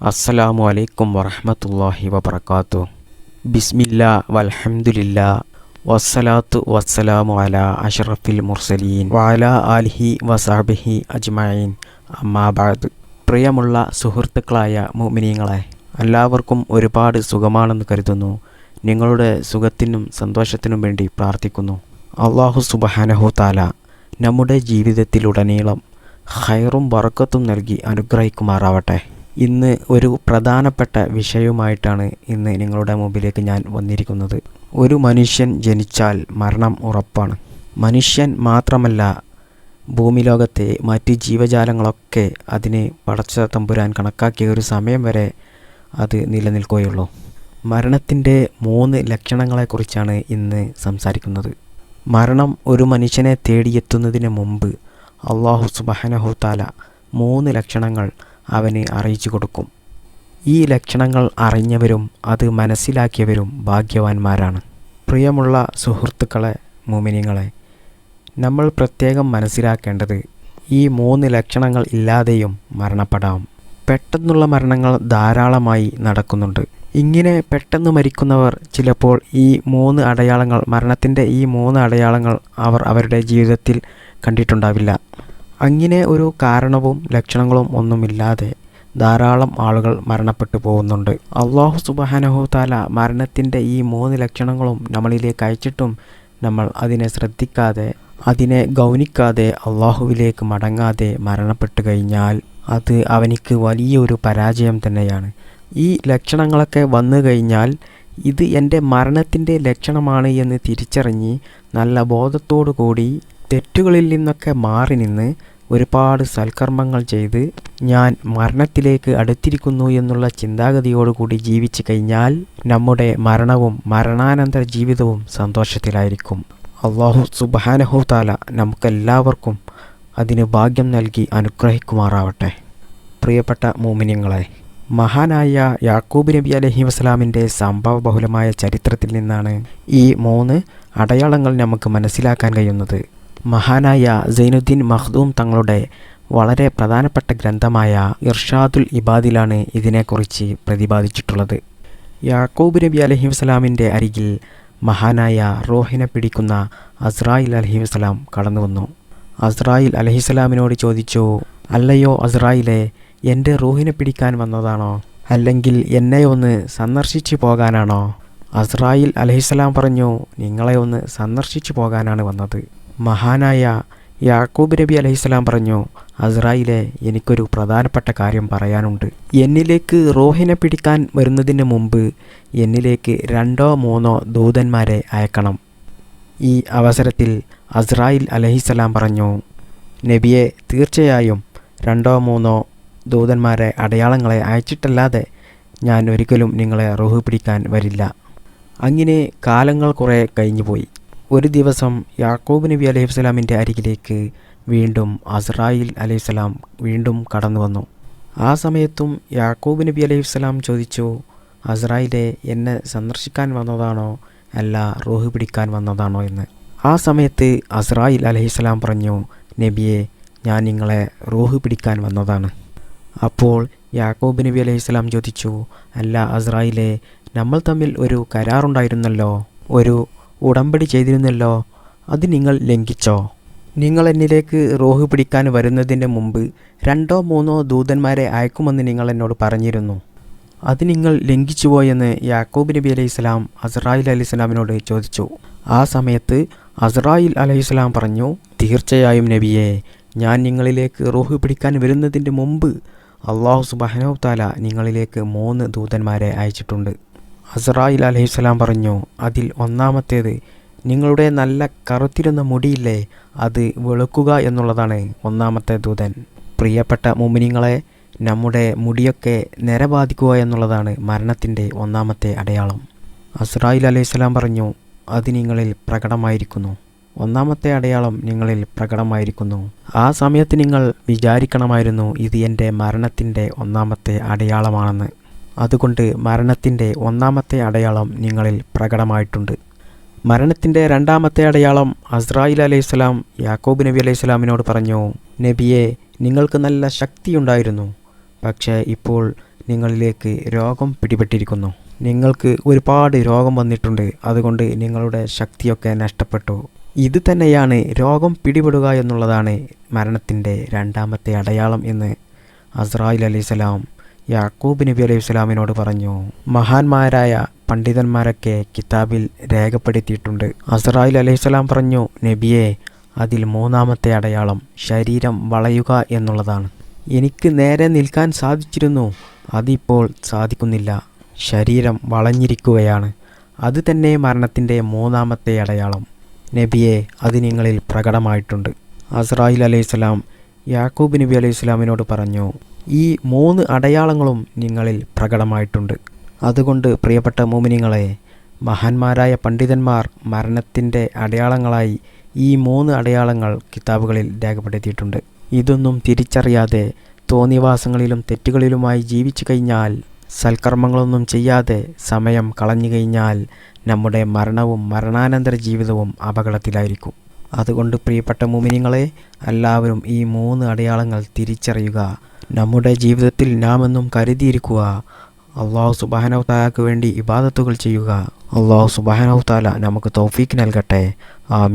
അസ്സലാമു അലൈക്കും വറഹമത്തല്ലാഹി വബർക്കാത്തു ബിസ്മില്ല വൽഹംദുലില്ല വസ്സലാത്തു വസ്സലാമു അല അഷറഫിൽ മുർസലീൻ വാല ആലിഹി വസാബിഹി അജ്മഈൻ. അമ്മാബാദ് പ്രിയമുള്ള സുഹൃത്തുക്കളായ മുമിനീങ്ങളെ എല്ലാവർക്കും ഒരുപാട് സുഖമാണെന്ന് കരുതുന്നു. നിങ്ങളുടെ സുഖത്തിനും സന്തോഷത്തിനും വേണ്ടി പ്രാർത്ഥിക്കുന്നു. അള്ളാഹു സുബഹാനഹു താല നമ്മുടെ ജീവിതത്തിലുടനീളം ഹൈറും വറക്കത്തും നൽകി അനുഗ്രഹിക്കുമാറാവട്ടെ. ഇന്ന് ഒരു പ്രധാനപ്പെട്ട വിഷയവുമായിട്ടാണ് ഇന്ന് നിങ്ങളുടെ മുമ്പിലേക്ക് ഞാൻ വന്നിരിക്കുന്നത്. ഒരു മനുഷ്യൻ ജനിച്ചാൽ മരണം ഉറപ്പാണ്. മനുഷ്യൻ മാത്രമല്ല ഭൂമിലോകത്തെ മറ്റ് ജീവജാലങ്ങളൊക്കെ അതിന് പടച്ച തമ്പുരാൻ കണക്കാക്കിയ ഒരു സമയം വരെ അത് നിലനിൽക്കുകയുള്ളൂ. മരണത്തിന്റെ മൂന്ന് ലക്ഷണങ്ങളെക്കുറിച്ചാണ് ഇന്ന് സംസാരിക്കുന്നത്. മരണം ഒരു മനുഷ്യനെ തേടിയെത്തുന്നതിന് മുമ്പ് അള്ളാഹു സുബഹനഹു താല മൂന്ന് ലക്ഷണങ്ങൾ അവന് അറിയിച്ചു കൊടുക്കും. ഈ ലക്ഷണങ്ങൾ അറിഞ്ഞവരും അത് മനസ്സിലാക്കിയവരും ഭാഗ്യവാന്മാരാണ്. പ്രിയമുള്ള സുഹൃത്തുക്കളെ മുമിനിങ്ങളെ നമ്മൾ പ്രത്യേകം മനസ്സിലാക്കേണ്ടത് ഈ മൂന്ന് ലക്ഷണങ്ങൾ ഇല്ലാതെയും മരണപ്പെടാം. പെട്ടെന്നുള്ള മരണങ്ങൾ ധാരാളമായി നടക്കുന്നുണ്ട്. ഇങ്ങനെ പെട്ടെന്ന് മരിക്കുന്നവർ ചിലപ്പോൾ ഈ മൂന്ന് അടയാളങ്ങൾ മരണത്തിന്റെ ഈ മൂന്ന് അടയാളങ്ങൾ അവർ അവരുടെ ജീവിതത്തിൽ കണ്ടിട്ടുണ്ടാവില്ല. അങ്ങനെ ഒരു കാരണവും ലക്ഷണങ്ങളും ഒന്നുമില്ലാതെ ധാരാളം ആളുകൾ മരണപ്പെട്ടു പോകുന്നുണ്ട്. അള്ളാഹു സുബാനഹു താല മരണത്തിന്റെ ഈ മൂന്ന് ലക്ഷണങ്ങളും നമ്മളിലേക്ക് അയച്ചിട്ടും നമ്മൾ അതിനെ ശ്രദ്ധിക്കാതെ അതിനെ ഗൗനിക്കാതെ അള്ളാഹുവിലേക്ക് മടങ്ങാതെ മരണപ്പെട്ടു കഴിഞ്ഞാൽ അത് അവനിക്ക് വലിയൊരു പരാജയം തന്നെയാണ്. ഈ ലക്ഷണങ്ങളൊക്കെ വന്നു കഴിഞ്ഞാൽ ഇത് എന്റെ മരണത്തിന്റെ ലക്ഷണമാണ് എന്ന് തിരിച്ചറിഞ്ഞ് നല്ല ബോധത്തോടു കൂടി തെറ്റുകളിൽ നിന്നൊക്കെ മാറി നിന്ന് ഒരുപാട് സൽക്കർമ്മങ്ങൾ ചെയ്ത് ഞാൻ മരണത്തിലേക്ക് അടുത്തിരിക്കുന്നു എന്നുള്ള ചിന്താഗതിയോടുകൂടി ജീവിച്ചു കഴിഞ്ഞാൽ നമ്മുടെ മരണവും മരണാനന്തര ജീവിതവും സന്തോഷത്തിലായിരിക്കും. അള്ളാഹു സുബാനഹു താല നമുക്കെല്ലാവർക്കും അതിന് ഭാഗ്യം നൽകി അനുഗ്രഹിക്കുമാറാവട്ടെ. പ്രിയപ്പെട്ട മോമിനിയങ്ങളെ മഹാനായ യാക്കൂബ് നബി അലഹി വസ്ലാമിന്റെ സംഭവബഹുലമായ ചരിത്രത്തിൽ നിന്നാണ് ഈ മൂന്ന് അടയാളങ്ങൾ നമുക്ക് മനസ്സിലാക്കാൻ കഴിയുന്നത്. മഹാനായ സൈനുദ്ദീൻ മഖ്ദൂം തങ്ങളുടെ വളരെ പ്രധാനപ്പെട്ട ഗ്രന്ഥമായ ഇർഷാദുൽ ഇബാദിലാണ് ഇതിനെക്കുറിച്ച് പ്രതിപാദിച്ചിട്ടുള്ളത്. യാക്കൂബ് നബി അലഹി വസ്സലാമിന്റെ അരികിൽ മഹാനായ റോഹിനെ പിടിക്കുന്ന അസ്രായിൽ അലഹി വസ്സലാം കടന്നു വന്നു. അസ്രായിൽ അലഹിസ്ലാമിനോട് ചോദിച്ചു അല്ലയോ അസ്രായിലെ എന്റെ റൂഹിനെ പിടിക്കാൻ വന്നതാണോ? അല്ലെങ്കിൽ എന്നെ ഒന്ന് സന്ദർശിച്ചു പോകാനാണോ? അസ്രായിൽ അലഹിസ്സലാം പറഞ്ഞു നിങ്ങളെ ഒന്ന് സന്ദർശിച്ചു പോകാനാണ് വന്നത്. മഹാനായ യാക്കൂബ് നബി അലൈഹിസ്സലാം പറഞ്ഞു അസ്രായിലെ എനിക്കൊരു പ്രധാനപ്പെട്ട കാര്യം പറയാനുണ്ട്. എന്നിലേക്ക് റോഹിനെ പിടിക്കാൻ വരുന്നതിന് മുമ്പ് എന്നിലേക്ക് രണ്ടോ മൂന്നോ ദൂതന്മാരെ അയക്കണം. ഈ അവസരത്തിൽ അസ്രായിൽ അലഹിസ്സലാം പറഞ്ഞു നബിയെ തീർച്ചയായും രണ്ടോ മൂന്നോ ദൂതന്മാരെ അടയാളങ്ങളെ അയച്ചിട്ടല്ലാതെ ഞാൻ ഒരിക്കലും നിങ്ങളെ റോഹ് പിടിക്കാൻ വരില്ല. അങ്ങനെ കാലങ്ങൾ കുറേ കഴിഞ്ഞുപോയി. ഒരു ദിവസം യാക്കോബ് നബി അലൈഹി സ്വലാമിന്റെ അരികിലേക്ക് വീണ്ടും അസ്രായിൽ അലൈഹി സ്വലാം വീണ്ടും കടന്നു വന്നു. ആ സമയത്തും യാക്കോബ് നബി അലൈഹി സ്വലാം ചോദിച്ചു അസ്രായിലെ എന്നെ സന്ദർശിക്കാൻ വന്നതാണോ അല്ല റോഹ് പിടിക്കാൻ വന്നതാണോ എന്ന്? ആ സമയത്ത് അസ്രായിൽ അലൈഹി സ്വലാം പറഞ്ഞു നബിയെ ഞാൻ നിങ്ങളെ റോഹ് പിടിക്കാൻ വന്നതാണ്. അപ്പോൾ യാക്കോബ് നബി അലൈഹി സ്വലാം ചോദിച്ചു അല്ല അസ്രായിലെ നമ്മൾ തമ്മിൽ ഒരു കരാറുണ്ടായിരുന്നല്ലോ? ഒരു ഉടമ്പടി ചെയ്തിരുന്നല്ലോ അത് നിങ്ങൾ ലംഘിച്ചോ? നിങ്ങൾ എന്നിലേക്ക് റോഹ് പിടിക്കാൻ വരുന്നതിന് മുമ്പ് രണ്ടോ മൂന്നോ ദൂതന്മാരെ അയക്കുമെന്ന് നിങ്ങൾ എന്നോട് പറഞ്ഞിരുന്നു. അത് നിങ്ങൾ ലംഘിച്ചുപോയെന്ന് യാക്കോബ് നബി അലൈഹി സ്വലാം അസ്രായിൽ അലൈഹി സ്വലാമിനോട് ചോദിച്ചു. ആ സമയത്ത് അസ്രായിൽ അലൈഹി സ്വലാം പറഞ്ഞു തീർച്ചയായും നബിയെ ഞാൻ നിങ്ങളിലേക്ക് റോഹ് പിടിക്കാൻ വരുന്നതിന്റെ മുമ്പ് അള്ളാഹു സുബാനോ താല നിങ്ങളിലേക്ക് മൂന്ന് ദൂതന്മാരെ അയച്ചിട്ടുണ്ട്. അസറായിൽ അലഹിസ്സലാം പറഞ്ഞു അതിൽ ഒന്നാമത്തേത് നിങ്ങളുടെ നല്ല കറുത്തിരുന്ന മുടിയില്ലേ അത് വെളുക്കുക എന്നുള്ളതാണ് ഒന്നാമത്തെ ദൂതൻ. പ്രിയപ്പെട്ട മുമിനിങ്ങളെ നമ്മുടെ മുടിയൊക്കെ നിര ബാധിക്കുക എന്നുള്ളതാണ് മരണത്തിന്റെ ഒന്നാമത്തെ അടയാളം. അസ്രായിൽ അലൈഹിസ്സലാം പറഞ്ഞു അത് നിങ്ങളിൽ പ്രകടമായിരിക്കുന്നു. ഒന്നാമത്തെ അടയാളം നിങ്ങളിൽ പ്രകടമായിരിക്കുന്നു. ആ സമയത്ത് നിങ്ങൾ വിചാരിക്കണമായിരുന്നു ഇത് എന്റെ മരണത്തിന്റെ ഒന്നാമത്തെ അടയാളമാണെന്ന്. അതുകൊണ്ട് മരണത്തിന്റെ ഒന്നാമത്തെ അടയാളം നിങ്ങളിൽ പ്രകടമായിട്ടുണ്ട്. മരണത്തിന്റെ രണ്ടാമത്തെ അടയാളം അസ്രായിൽ അലൈഹിസ്സലാം യാക്കോബ് നബി അലൈഹി സ്വലാമിനോട് പറഞ്ഞു നബിയെ നിങ്ങൾക്ക് നല്ല ശക്തിയുണ്ടായിരുന്നു പക്ഷേ ഇപ്പോൾ നിങ്ങളിലേക്ക് രോഗം പിടിപെട്ടിരിക്കുന്നു. നിങ്ങൾക്ക് ഒരുപാട് രോഗം വന്നിട്ടുണ്ട്. അതുകൊണ്ട് നിങ്ങളുടെ ശക്തിയൊക്കെ നഷ്ടപ്പെട്ടു. ഇത് തന്നെയാണ് രോഗം പിടിപെടുക എന്നുള്ളതാണ് മരണത്തിന്റെ രണ്ടാമത്തെ അടയാളം എന്ന് അസ്രായിൽ അലൈഹിസ്സലാം യാക്കൂബ് നബി അലൈഹി സ്വലാമിനോട് പറഞ്ഞു മഹാന്മാരായ പണ്ഡിതന്മാരൊക്കെ കിതാബിൽ രേഖപ്പെടുത്തിയിട്ടുണ്ട്. അസ്രായിൽ അലൈഹിസ്സലാം പറഞ്ഞു നബിയെ അതിൽ മൂന്നാമത്തെ അടയാളം ശരീരം വളയുക എന്നുള്ളതാണ്. എനിക്ക് നേരെ നിൽക്കാൻ സാധിച്ചിരുന്നു. അതിപ്പോൾ സാധിക്കുന്നില്ല. ശരീരം വളഞ്ഞിരിക്കുകയാണ്. അത് തന്നെ മരണത്തിന്റെ മൂന്നാമത്തെ അടയാളം. നബിയെ അത് നിങ്ങളിൽ പ്രകടമായിട്ടുണ്ട്. അസ്രായിൽ അലൈഹിസ്സലാം യാക്കൂബ് നബി അലൈഹി സ്വലാമിനോട് പറഞ്ഞു ഈ മൂന്ന് അടയാളങ്ങളും നിങ്ങളിൽ പ്രകടമായിട്ടുണ്ട്. അതുകൊണ്ട് പ്രിയപ്പെട്ട മോമിനിങ്ങളെ മഹാന്മാരായ പണ്ഡിതന്മാർ മരണത്തിന്റെ അടയാളങ്ങളായി ഈ മൂന്ന് അടയാളങ്ങൾ കിതാബുകളിൽ രേഖപ്പെടുത്തിയിട്ടുണ്ട്. ഇതൊന്നും തിരിച്ചറിയാതെ തോന്നിവാസങ്ങളിലും തെറ്റുകളിലുമായി ജീവിച്ചു കഴിഞ്ഞാൽ സൽക്കർമ്മങ്ങളൊന്നും ചെയ്യാതെ സമയം കളഞ്ഞു കഴിഞ്ഞാൽ നമ്മുടെ മരണവും മരണാനന്തര ജീവിതവും അപകടത്തിലായിരിക്കും. അതുകൊണ്ട് പ്രിയപ്പെട്ട മുമിനിങ്ങളെ എല്ലാവരും ഈ മൂന്ന് അടയാളങ്ങൾ തിരിച്ചറിയുക നമ്മുടെ ജീവിതത്തിൽ നാം എന്നും കരുതിയിരിക്കുക. അള്ളാഹു സുബാനവതാലക്ക് വേണ്ടി ഇബാദത്തുകൾ ചെയ്യുക. അള്ളാഹു സുബാനവതാല നമുക്ക് തൗഫീക്ക് നൽകട്ടെ. ആമീൻ.